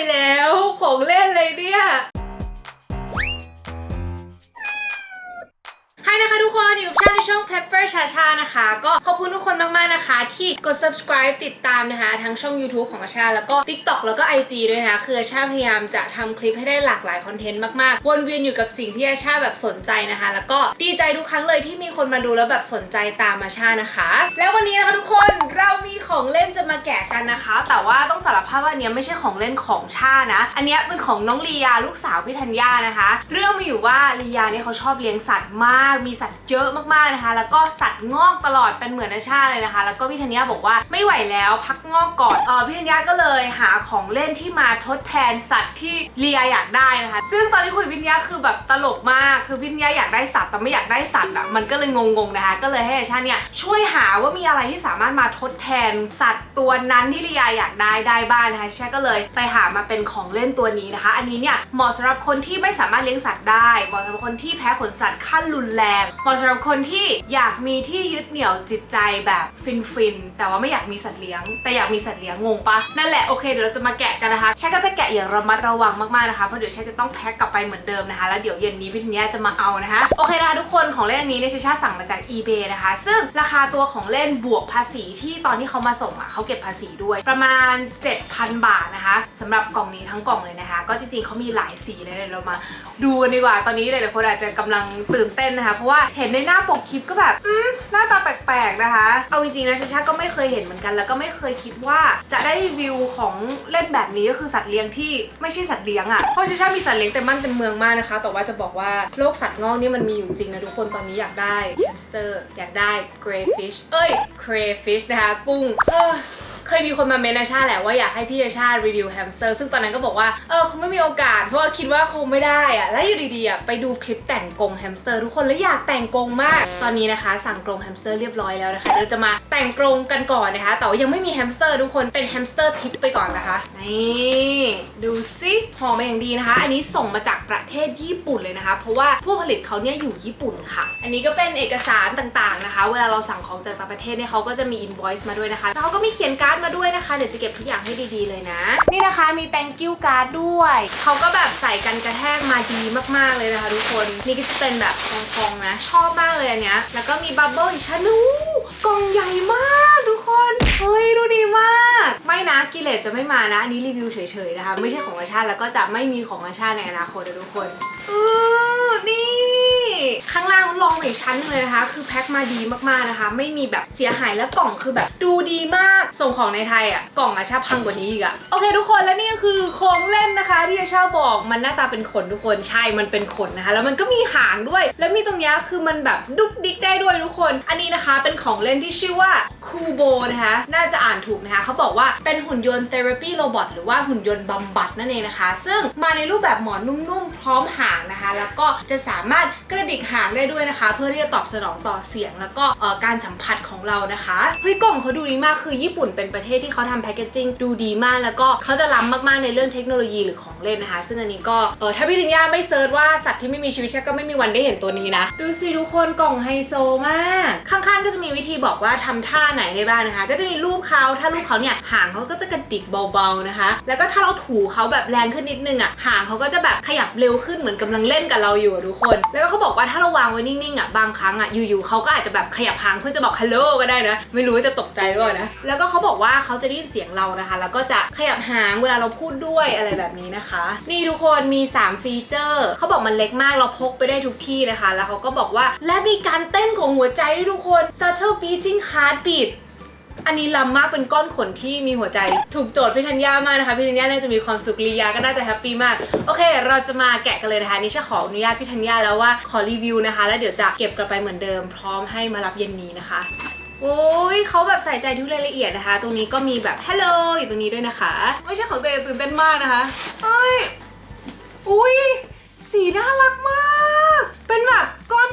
ไปแล้ว ของเล่นเลยเนี่ยให้นะคะทุกคนอยู่าในช่อง Pepper ชาชานะคะ ก็ขอบคุณทุกคนมาก ๆ นะคะ ที่กด subscribe ติดตามนะคะ ทั้งช่อง YouTube ของอาชา แล้วก็ TikTok แล้วก็ IG ด้วยนะคะ คืออาชาพยายามจะทำคลิปให้ได้หลากหลายคอนเทนต์มาก ๆ วนเวียนอยู่กับสิ่งที่อาชาแบบสนใจนะคะ แล้วก็ดีใจทุกครั้งเลยที่มีคนมาดูแล้วแบบสนใจตามอาชานะคะ แล้ววันนี้นะคะทุกคนเรามีของเล่นจะมาแกะกันนะคะ แต่ว่าต้องสารภาพว่าอันเนี้ยไม่ใช่ของเล่นของชานะ อันเนี้ยเป็นของน้องลียาลูกสาวพี่ธัญญานะคะ เรื่องมีอยู่ว่าลียาเนี่ยเขาชอบเลี้ยงสัตว์มาก มีสัตว์เยอะมากๆนะคะ แล้วก็สัตว์งอกตลอดเป็นเหมือนอาชาเลยนะคะ แล้วก็พี่ธัญญาบอกว่าไม่ไหวแล้วพักงอกก่อนเออพี่ธัญญาก็เลยหาของเล่นที่มาทดแทนสัตว์ที่ลียาอยากได้นะคะ ซึ่งตอนที่คุยพี่ธัญญาคือแบบตลกมากคือพี่ธัญญาอยากได้สัตว์แต่ไม่อยากได้สัตว์อะมันก็เลยงงๆนะคะ ก็เลยให้อาชาเนี่ยช่วยหาว่ามีอะไรที่สามารถมาทดแทนสัตว์ตัวนั้นที่ลียาอยากได้ได้บ้างนะคะอาชาก็เลยไปหามาเป็นของเล่นตัวนี้นะคะ อันนี้เนี่ยเหมาะสำหรับคนที่ไม่สามารถเลี้ยงสัตว์ได้เหมาะสำหรับคนที่แพ้ขนสัตว์ขั้นรุนแรงเหมาะสำหรับคนที่อยากมีที่ยึดเหนี่ยวจิตใจแบบฟินๆแต่ว่าไม่อยากมีสัตว์เลี้ยง แต่อยากมีสัตว์เลี้ยงงงปะนั่นแหละโอเคเดี๋ยวเราจะมาแกะกันนะคะชาก็จะแกะอย่างระมัดระวังมากๆนะคะเพราะเดี๋ยวชาจะต้องแพ็คกลับไปเหมือนเดิมนะคะ แล้วเดี๋ยวเย็นนี้พี่ธัญญาจะมาเอานะคะโอเคนะคะทุกคนของเล่นนี้เนี่ยชาชาสั่งมาจาก eBay นะคะ ซึ่งราคาตัวของเล่นบวกภาษีที่ตอนที่เขามาส่งอะเขาเก็บภาษีด้วยประมาณ 7,000 บาทนะคะสำหรับกล่องนี้ทั้งกล่องเลยนะคะ ก็จริงๆเขามีหลายสีเลยเดี๋ยวเรามา ดูกันดีกว่าตอนนี้หลายๆคนอาจจะกำลังตื่นเต้นนะคะเพราะว่าเห็นในหน้าปกคลิปก็แบบอืมหน้าตาแปลกๆนะคะ เอาจริงๆนะชาชาก็ไม่เคยเห็นเหมือนกัน แล้วก็ไม่เคยคิดว่าจะได้วิวของเล่นแบบนี้ก็คือสัตว์เลี้ยงที่ไม่ใช่สัตว์เลี้ยงอะ่ะเพราะชาชามีสัตว์เลี้ยงเต็มบ้านเต็มเมืองมากนะคะ แต่ว่าจะบอกว่าโรคสัตว์งอกนี่มันมีอยู่จริงนะทุกคนตอนนี้อยากได้แฮมสเตอร์อยากได้ crayfish เอ้ย crayfish นะคะกุ้งเออ เคยมีคนมาเมนอาชาแหละว่าอยากให้พี่อาชารีวิวแฮมสเตอร์ซึ่งตอนนั้นก็บอกว่าเออคงไม่มีโอกาส เพราะว่าคิดว่าคงไม่ได้อะแล้วอยู่ดีๆอะไปดูคลิปแต่งกรงแฮมสเตอร์ทุกคนแล้วอยากแต่งกรงมาก ตอนนี้นะคะ สั่งกรงแฮมสเตอร์เรียบร้อยแล้วนะคะเราจะมาแต่งกรงกันก่อนนะคะแต่ว่ายังไม่มีแฮมสเตอร์ทุกคนเป็นแฮมสเตอร์ทิปไปก่อนนะคะนี่ดูสิหอมมาอย่างดีนะคะ อันนี้ส่งมาจากประเทศญี่ปุ่นเลยนะคะ เพราะว่าผู้ผลิตเขาเนี่ยอยู่ญี่ปุ่นค่ะ อันนี้ก็เป็นเอกสารต่างๆนะคะ เวลาเราสั่งของจากต่างประเทศเนี่ยเขาก็จะมี invoice มาด้วยนะคะแล้วเขาก็มีเขียนการ์ดมาด้วยนะคะ เดี๋ยวจะเก็บทุกอย่างให้ดีๆเลยนะ นี่นะคะมี thank you card ด้วย เขาก็แบบใส่กันกระแทกมาดีมากๆเลยนะคะทุกคน นี่ก็จะเป็นแบบพองๆนะ ชอบมากเลยอันเนี้ย แล้วก็มีบับเบิ้ลอีกชั้นนึงอู้กล่องใหญ่มากทุกคน เฮ้ยดูดีมาก ไม่นะกิเลสจะไม่มานะ อันนี้รีวิวเฉยๆนะคะ ไม่ใช่ของอาชาติแล้วก็จะไม่มีของอาชาติในอนาคตนะทุกคน อือนี่ ข้างล่างลองอีกชั้นนึงเลยนะคะ คือแพ็คมาดีมากๆนะคะ ไม่มีแบบเสียหายแล้วกล่องคือแบบดูดีมากส่งของในไทยอะกล่องอาชาพังกว่านี้อีกอะโอเคทุกคนและนี่ก็คือของเล่นนะคะ ที่อาชาบอกมันหน้าตาเป็นขนทุกคนใช่มันเป็นขนนะคะ แล้วมันก็มีหางด้วย แล้วมีตรงนี้คือมันแบบดุกดิกได้ด้วยทุกคน อันนี้นะคะเป็นของเล่นที่ชื่อว่าคูโบนะคะน่าจะอ่านถูกนะคะเขาบอกว่าเป็นหุ่นยนต์เทอราปีโรบอทหรือว่าหุ่นยนต์บำบัดนั่นเองนะคะ ซึ่งมาในรูปแบบหมอนนุ่มๆพร้อมหางนะคะ แล้วก็จะสามารถกระดิกหางได้ด้วยนะคะ เพื่อที่จะตอบสนองต่อเสียงแล้วก็การสัมผัสของเรานะคะเฮ้ยกล่องเขาดูดีมากคือญี่ปุ่นเป็นประเทศที่เขาทำแพคเกจจิ้งดูดีมากแล้วก็เขาจะล้ำมากๆในเรื่องเทคโนโลยีหรือของเล่นนะคะ ซึ่งอันนี้ก็เออถ้าพี่ธัญญาไม่เซิร์ชว่าสัตว์ที่ไม่มีชีวิตชักก็ไม่มีวันได้เห็นตัวนี้นะ ดูสิทุกคนกล่องไฮโซมาก ข้างๆก็จะมีวิธีบอกว่าทำท่าไหนได้บ้างนะคะ ก็จะมีรูปเขาถ้ารูปเขาเนี่ยหางเขาก็จะกระดิกเบาๆนะคะ แล้วก็ถ้าเราถูเขาแบบแรงขึ้นนิดนึงอะหางเขาก็จะแบบขยับเร็วขึ้นเหมือนกำลังเล่นกับเราอยู่ทุกคน แล้วก็เขาบอกว่าถ้าเราวางไว้นิ่งๆอะบางครั้งอะอยู่ๆเขาก็อาจจะแบบขยับหางเพื่อจะบอกฮัลโหลก็ได้นะ ไม่รู้ว่าจะตกใจหรือเปล่านะ แล้วก็เขาบอกว่าเขาจะได้ยินเสียงเรานะคะ แล้วก็จะขยับหางเวลาเราพูดด้วยอะไรแบบนี้นะคะ นี่ทุกคนมี 3 ฟีเจอร์ เขาบอกมันเล็กมากเราพกไปได้ทุกที่นะคะ แล้วเขาก็บอกว่าและมีการเต้นของหัวใจด้วยทุกคน subtle beating heartbeat อันนี้ล้ำมากเป็นก้อนขนที่มีหัวใจถูกโจทย์พี่ธัญญามากนะคะพี่ธัญญาน่าจะมีความสุขลียาก็น่าจะแฮปปี้มากโอเค เราจะมาแกะกันเลยนะคะนี่ฉันขออนุญาตพี่ธัญญาแล้วว่าขอรีวิวนะคะ แล้วเดี๋ยวจะเก็บกลับไปเหมือนเดิม พร้อมให้มารับเย็นนี้นะคะโอ้ยเขาแบบใส่ใจทุกรายละเอียดนะคะ ตรงนี้ก็มีแบบ hello อยู่ตรงนี้ด้วยนะคะ ไม่ใช่ของตัวเองตื่นเต้นมากนะคะเอ้ยอุ้ยสีน่ารักมาก เป็นแบบก้อน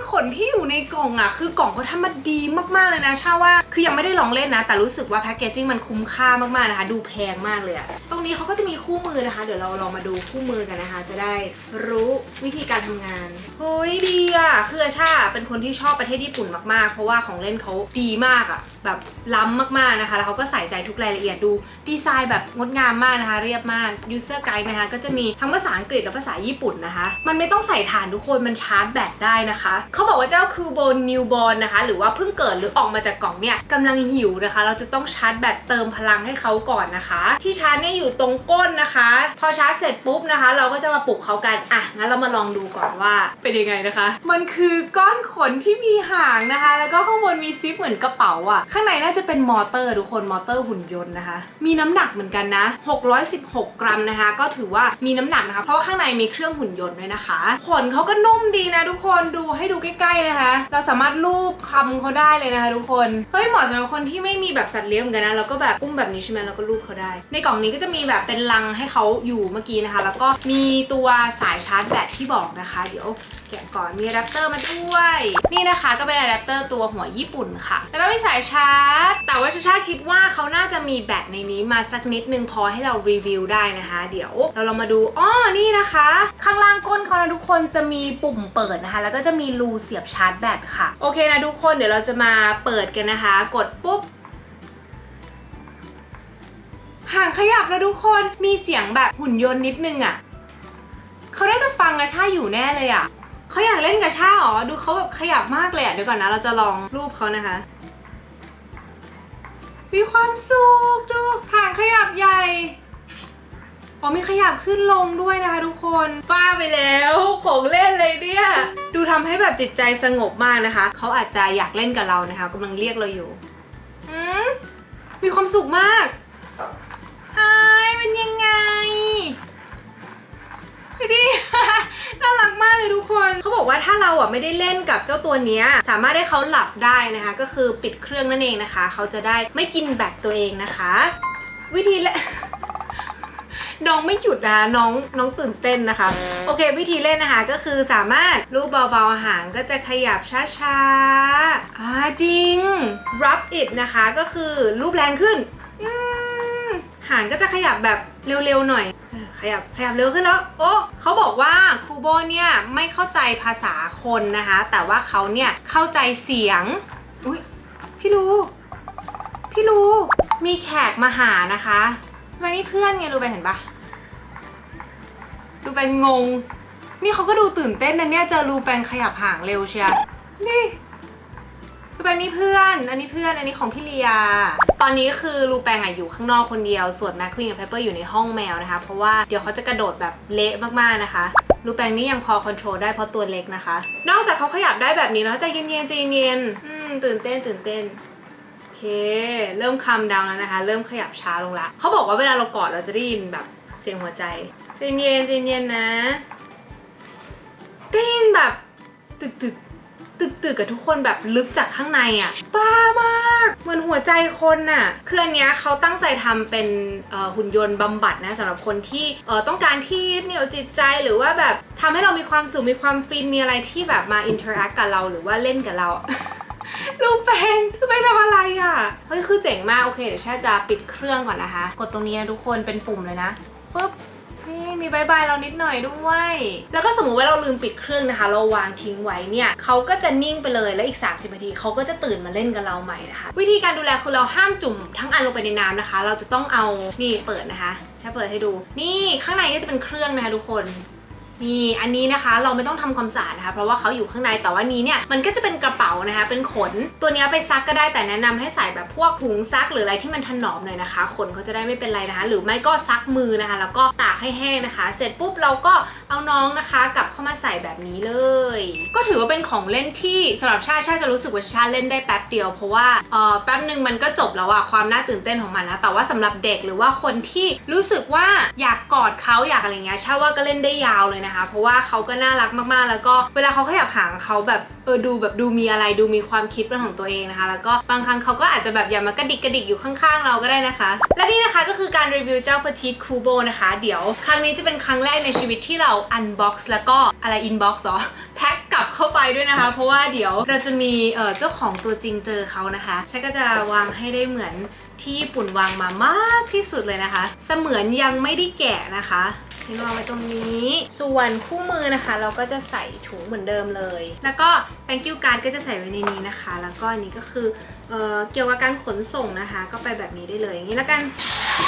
ในกล่องอะคือกล่องเขาทำมาดีมากๆเลยนะชาว่าคือยังไม่ได้ลองเล่นนะ แต่รู้สึกว่าแพคเกจจิ้งมันคุ้มค่ามากๆนะคะ ดูแพงมากเลยอะตรงนี้เขาก็จะมีคู่มือนะคะ เดี๋ยวเราลองมาดูคู่มือกันนะคะ จะได้รู้วิธีการทำงานเฮ้ยดีอะคือชาเป็นคนที่ชอบประเทศญี่ปุ่นมากๆ เพราะว่าของเล่นเขาดีมากอะ แบบล้ำมากๆนะคะ แล้วเขาก็ใส่ใจทุกรายละเอียดดู ดีไซน์แบบงดงามมากนะคะ เรียบมาก user guide นะคะ ก็จะมีทั้งภาษาอังกฤษและภาษาญี่ปุ่นนะคะ มันไม่ต้องใส่ฐานทุกคนมันชาร์จแบตได้นะคะ เขาบอกว่าเจ้าคูโบนิวบอลนะคะ หรือว่าเพิ่งเกิดหรือออกมาจากกล่องเนี่ยกำลังหิวนะคะ เราจะต้องชาร์จแบตเติมพลังให้เขาก่อนนะคะ ที่ชาร์จเนี่ยอยู่ตรงก้นนะคะ พอชาร์จเสร็จปุ๊บนะคะ เราก็จะมาปลุกเขากันอะงั้นเรามาลองดูก่อนว่าเป็นยังไงนะคะ มันคือก้อนขนที่มีหางนะคะ แล้วก็ข้างบนมีซิปเหมือนกระเป๋าอะข้างในน่าจะเป็นมอเตอร์ทุกคนมอเตอร์หุ่นยนต์นะคะ มีน้ำหนักเหมือนกันนะ 616 กรัมนะคะ ก็ถือว่ามีน้ำหนักนะคะ เพราะว่าข้างในมีเครื่องหุ่นยนต์ด้วยนะคะ ขนเขาก็นุ่มดีนะทุกคนดูให้ดูใกล้ๆนะคะ เราสามารถลูบคลำเขาได้เลยนะคะทุกคนเฮ้ยเหมาะสำหรับคนที่ไม่มีแบบสัตว์เลี้ยงเหมือนกันนะแล้วก็แบบอุ้มแบบนี้ใช่ไหมแล้วก็ลูบเขาได้ ในกล่องนี้ก็จะมีแบบเป็นลังให้เขาอยู่เมื่อกี้นะคะ แล้วก็มีตัวสายชาร์จแบตที่บอกนะคะ เดี๋ยว แกะก่อนมีอะแดปเตอร์มาด้วย นี่นะคะก็เป็นอะแดปเตอร์ตัวหัวญี่ปุ่นค่ะ แล้วก็มีสายชาร์จ แต่ว่าชาชาคิดว่าเขาน่าจะมีแบตในนี้มาสักนิดนึงพอให้เรารีวิวได้นะคะ เดี๋ยวเราลองมาดูอ้อนี่นะคะ ข้างล่างก้นเขานะทุกคนจะมีปุ่มเปิดนะคะ แล้วก็จะมีรูเสียบชาร์จแบตค่ะโอเคนะทุกคนเดี๋ยวเราจะมาเปิดกันนะคะ กดปุ๊บห่างขยับแล้วทุกคนมีเสียงแบบหุ่นยนต์นิดนึงอะ่ะเขาได้จะฟังกระชาอยู่แน่เลยอะ่ะ เขาอยากเล่นกระชาอ๋อดูเขาแบบขยับมากเลยอะ่ะเดี๋ยวก่อนนะเราจะลองรูปเขานะคะ มีความสุขดูหางขยับใหญ่อ๋อมีขยับขึ้นลงด้วยนะคะทุกคนป้าไปแล้วของเล่นเลยเนี่ยดูทำให้แบบจิตใจสงบมากนะคะเขาอาจจะอยากเล่นกับเรานะคะกำลังเรียกเราอยู่มีความสุขมากไอ้ายเป็นยังไง ดิ น่ารักมากเลยทุกคนเขาบอกว่าถ้าเราอะไม่ได้เล่นกับเจ้าตัวเนี้ยสามารถให้เขาหลับได้นะคะ ก็คือปิดเครื่องนั่นเองนะคะ เขาจะได้ไม่กินแบตตัวเองนะคะ วิธีเล่นน้องไม่หยุดนะคะน้องน้องตื่นเต้นนะคะ โอเค วิธีเล่นนะคะก็คือสามารถลูบเบาๆหางก็จะขยับช้าๆอ่าจริง rub it นะคะก็คือลูบแรงขึ้นหางก็จะขยับแบบเร็วๆหน่อย ขยับขยับเร็วขึ้นแล้ว โอ้เขาบอกว่าคูโบเนี่ยไม่เข้าใจภาษาคนนะคะ แต่ว่าเขาเนี่ยเข้าใจเสียง อุ้ยพี่รู้พี่รู้มีแขกมาหานะคะมานี่เพื่อนไงรู้ไปเห็นปะดูไปงง นี่เขาก็ดูตื่นเต้นนะเนี่ยเจอรูแปงขยับห่างเร็วเชียนี่ รูแปงนี่เพื่อน อันนี้เพื่อน อันนี้ของพี่เลีย ตอนนี้คือรูแปงอะอยู่ข้างนอกคนเดียว ส่วนแมคควีนกับเพปเปอร์อยู่ในห้องแมวนะคะ เพราะว่าเดี๋ยวเขาจะกระโดดแบบเละมากๆนะคะ รูแปงนี่ยังพอคอนโทรลได้เพราะตัวเล็กนะคะ นอกจากเขาขยับได้แบบนี้แล้วใจเย็นๆใจเย็นๆอืมตื่นเต้นตื่นเต้น โอเค เริ่มคำดาวแล้วนะคะ เริ่มขยับช้าลงละเขาบอกว่าเวลาเรากอดเราจะได้ยินแบบเสียงหัวใจใจเย็นใจเย็นนะ ได้ยินแบบตึกตึก ตึกตึกกับทุกคนแบบลึกจากข้างในอะ่ะบ้ามากเหมือนหัวใจคนน่ะคืออันเนี้ยเขาตั้งใจทำเป็นเอ่อหุ่นยนต์บำบัดนะสำหรับคนที่เอ่อต้องการที่ยึดเหนี่ยวจิตใจหรือว่าแบบทำให้เรามีความสุขมีความฟินมีอะไรที่แบบมาอินเทอร์แอคกับเราหรือว่าเล่นกับเรา ลูกแปงคือไปทำอะไรอะ เฮ้ย คือเจ๋งมาก โอเค เดี๋ยวแชาจะปิดเครื่องก่อนนะคะ กดตรงนี้นะทุกคนเป็นปุ่มเลยนะปุ๊บ นี่มีบายบายเรานิดหน่อยด้วย แล้วก็สมมุติว่าเราลืมปิดเครื่องนะคะ เราวางทิ้งไว้เนี่ยเขาก็จะนิ่งไปเลยแล้วอีก 30นาทีเขาก็จะตื่นมาเล่นกับเราใหม่นะคะ วิธีการดูแลคือเราห้ามจุ่มทั้งอันลงไปในน้ำนะคะ เราจะต้องเอานี่เปิดนะคะใช่เปิดให้ดู นี่ข้างในก็จะเป็นเครื่องนะคะทุกคน นี่อันนี้นะคะเราไม่ต้องทำความสะอาดนะคะ เพราะว่าเขาอยู่ข้างในแต่ว่านี้เนี่ยมันก็จะเป็นกระเป๋านะคะ เป็นขนตัวนี้ไปซักก็ได้แต่แนะนำให้ใส่แบบพวกถุงซักหรืออะไรที่มันถนอมหน่อยนะคะ ขนเขาจะได้ไม่เป็นไรนะคะ หรือไม่ก็ซักมือนะคะ แล้วก็ตากให้แห้งนะคะ เสร็จปุ๊บเราก็เอาน้องนะคะ กลับเข้ามาใส่แบบนี้เลย ก็ถือว่าเป็นของเล่นที่สำหรับชาชาจะรู้สึกว่าชาเล่นได้แป๊บเดียวเพราะว่าเออแป๊บหนึ่งมันก็จบแล้วอะความน่าตื่นเต้นของมันนะแต่ว่าสำหรับเด็กหรือว่าคนที่รู้สึกว่าอยากกอดเขาอยากอะไรเงี้ยชาว่าก็เล่นได้ยาวเลยนะคะ เพราะว่าเขาก็น่ารักมากๆ แล้วก็เวลาเขาขยับหางเขาแบบเออดูแบบดูมีอะไรดูมีความคิดเป็นของตัวเองนะคะ แล้วก็บางครั้งเขาก็อาจจะแบบอย่ามากระดิกกระดิกอยู่ข้างๆ เราก็ได้นะคะ และนี่นะคะก็คือการรีวิวเจ้า Petite Kubo นะคะ เดี๋ยวครั้งนี้จะเป็นครั้งแรกในชีวิตที่เรา unbox แล้วก็อะไร inbox เหรอแพ็คกลับเข้าไปด้วยนะคะ เพราะว่าเดี๋ยวเราจะมีเออเจ้าของตัวจริงเจอเขานะคะฉันก็จะวางให้ได้เหมือนที่ญี่ปุ่นวางมามากที่สุดเลยนะคะ เสมือนยังไม่ได้แกะนะคะ นี่วางไว้ตรงนี้ ส่วนคู่มือนะคะ เราก็จะใส่ถุงเหมือนเดิมเลย แล้วก็ thank you card ก็จะใส่ไว้ในนี้นะคะ แล้วก็อันนี้ก็คือ เอ่อเกี่ยวกับการขนส่งนะคะ ก็ไปแบบนี้ได้เลยอย่างนี้แล้วกัน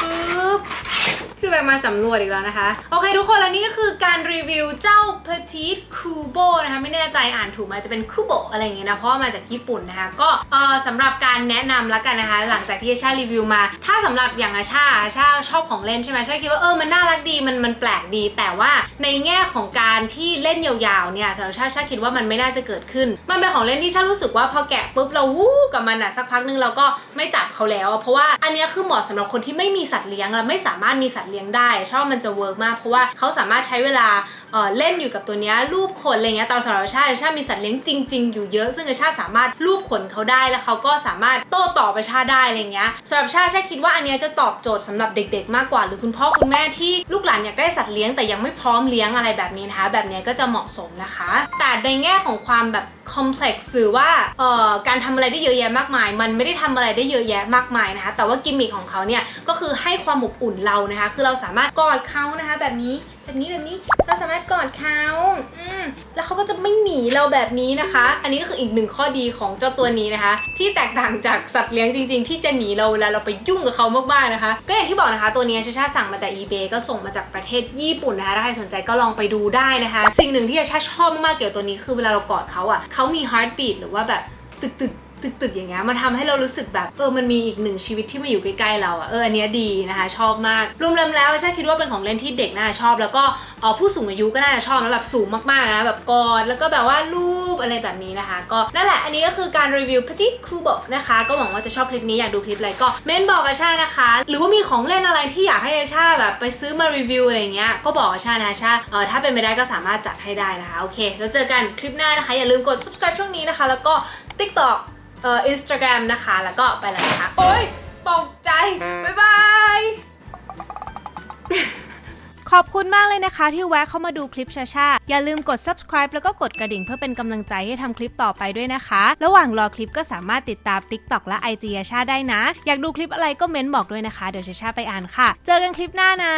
ปึ๊บพี่แบงค์มาสำรวจอีกแล้วนะคะ โอเคทุกคนแล้วนี่ก็คือการรีวิวเจ้า Petit Kubo นะคะ ไม่แน่ใจอ่านถูกไหมจะเป็น Kubo อะไรอย่างเงี้ยนะ เพราะมาจากญี่ปุ่นนะคะ ก็เออสำหรับการแนะนำละกันนะคะ หลังจากที่อาชารีวิวมา ถ้าสำหรับอย่างอาชาอาชาชอบของเล่นใช่ไหมอาชาคิดว่าเออมันน่ารักดีมันมันแปลกดี แต่ว่าในแง่ของการที่เล่นยาวๆเนี่ยสำหรับชาชาคิดว่ามันไม่น่าจะเกิดขึ้น มันเป็นของเล่นที่ชารู้สึกว่าพอแกะปุ๊บเราวู้กับมันอะสักพักนึงเราก็ไม่จับเขาแล้วเพราะว่าอันนี้คือเหมาะสำหรับคนที่ไม่มีสัตว์เลี้ยงและไม่สามารถมีสัตว์เลี้ยงได้ชอบมันจะเวิร์กมาก เพราะว่าเขาสามารถใช้เวลาเล่นอยู่กับตัวนี้รูปขนอะไรเงี้ยตอนสำหรับชาติชาติมีสัตว์เลี้ยงจริง ๆ อยู่เยอะ ซึ่งชาติสามารถรูปขนเขาได้แล้วเขาก็สามารถโต้ตอบไปชาได้อะไรเงี้ยสำหรับชาติชาคิดว่าอันนี้จะตอบโจทย์สำหรับเด็ก ๆ มากกว่า หรือคุณพ่อคุณแม่ที่ลูกหลานอยากได้สัตว์เลี้ยงแต่ยังไม่พร้อมเลี้ยงอะไรแบบนี้นะคะแบบเนี้ยก็จะเหมาะสมนะคะ แต่ในแง่ของความแบบ complex หรือว่าเอ่อการทำอะไรได้เยอะแยะมากมาย มันไม่ได้ทำอะไรได้เยอะแยะมากมายนะคะแต่ว่ากิมมิคของเขาเนี่ยก็คือให้ความอบอุ่นเรานะคะคือเราสามารถกอดเขานะคะแบบนี้แบบนี้แบบนี้เราสามารถกอดเขาอืมแล้วเขาก็จะไม่หนีเราแบบนี้นะคะ อันนี้ก็คืออีกหนึ่งข้อดีของเจ้าตัวนี้นะคะ ที่แตกต่างจากสัตว์เลี้ยงจริง ๆ ที่จะหนีเราเวลาเราไปยุ่งกับเขามากๆนะคะ ก็อย่างที่บอกนะคะ ตัวนี้ชาชาสั่งมาจาก eBay ก็ส่งมาจากประเทศญี่ปุ่นนะคะถ้าใครสนใจก็ลองไปดูได้นะคะ สิ่งหนึ่งที่ชาชอบมากๆเกี่ยวกับตัวนี้คือเวลาเรากอดเขาอะเขามีฮาร์ดบีดหรือว่าแบบตึกตึก ตึกตึกอย่างเงี้ยมันทำให้เรารู้สึกแบบเออมันมีอีกหนึ่งชีวิตที่มาอยู่ใกล้ๆเราอะเอออันเนี้ยดีนะคะ ชอบมากรวมๆแล้วชาคิดว่าเป็นของเล่นที่เด็กน่าชอบ แล้วก็เออผู้สูงอายุก็น่าจะชอบนะแบบสูงมากๆนะแบบกอดแล้วก็แบบว่ารูปอะไรแบบนี้นะคะ ก็นั่นแหละอันนี้ก็คือการรีวิว Petit Kubo นะคะ ก็หวังว่าจะชอบคลิปนี้อยากดูคลิปอะไรก็เม้นบอกอาชานะคะ หรือว่ามีของเล่นอะไรที่อยากให้อาชาแบบไปซื้อมารีวิวอะไรเงี้ยก็บอกอาชานะอาชาเออถ้าเป็นไปได้ก็สามารถจัดให้ได้นะคะโอเคแล้วเจอกันคลิปหน้านะคะอย่าลืมกด subscribe ช่วงนี้นะคะ แล้วก็ TikTok เอ่อ Instagram นะคะ แล้วก็ไปแล้วนะคะ โอ๊ยตกใจ บ๊ายบาย ขอบคุณมากเลยนะคะ ที่แวะเข้ามาดูคลิปชาชาอย่าลืมกด subscribe แล้วก็กดกระดิ่งเพื่อเป็นกำลังใจให้ทำคลิปต่อไปด้วยนะคะ ระหว่างรอคลิปก็สามารถติดตาม TikTok และ IG ชาชาได้นะ อยากดูคลิปอะไรก็เม้นบอกด้วยนะคะ เดี๋ยวชาชาไปอ่านค่ะ เจอกันคลิปหน้านะ